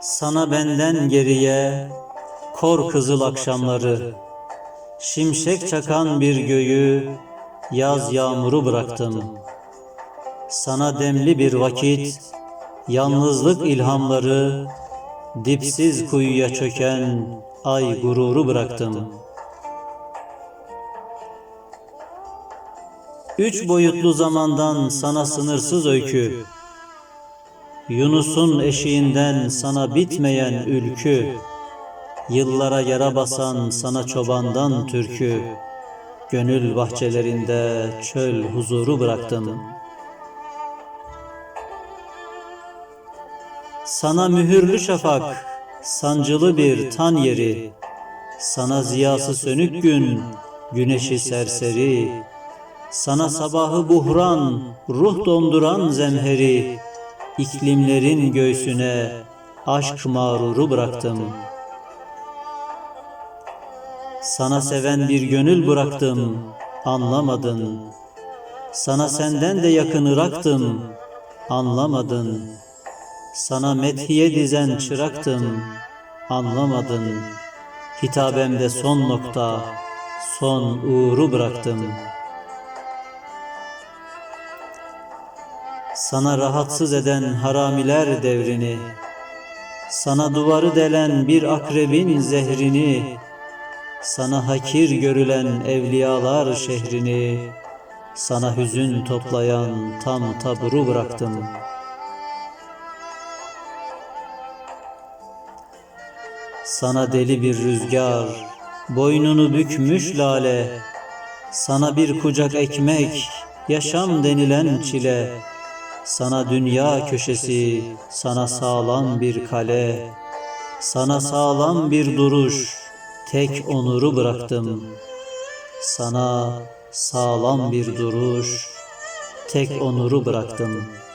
Sana benden geriye kor kızıl akşamları, şimşek çakan bir göğü, yaz yağmuru bıraktım. Sana demli bir vakit, yalnızlık ilhamları, dipsiz kuyuya çöken ay gururu bıraktım. Üç boyutlu zamandan sana sınırsız öykü, Yunus'un eşiğinden sana bitmeyen ülkü, Yıllara yara basan sana çobandan türkü, Gönül bahçelerinde çöl huzuru bıraktım. Sana mühürlü şafak, sancılı bir tan yeri, Sana ziyası sönük gün, güneşi serseri, Sana sabahı buhran, ruh donduran zemheri, iklimlerin göğsüne aşk mağruru bıraktım. Sana seven bir gönül bıraktım, anlamadın. Sana senden de yakın ıraktım, anlamadın. Sana methiye dizen çıraktım, anlamadın. Hitabemde son nokta, son uğuru bıraktım. Sana rahatsız eden haramiler devrini, sana duvarı delen bir akrebin zehrini, sana hakir görülen evliyalar şehrini, sana hüzün toplayan tam taburu bıraktım. Sana deli bir rüzgar, boynunu bükmüş lale, sana bir kucak ekmek, yaşam denilen çile, sana dünya köşesi, sana sağlam bir kale, sana sağlam bir duruş, tek onuru bıraktım. Sana sağlam bir duruş, tek onuru bıraktım.''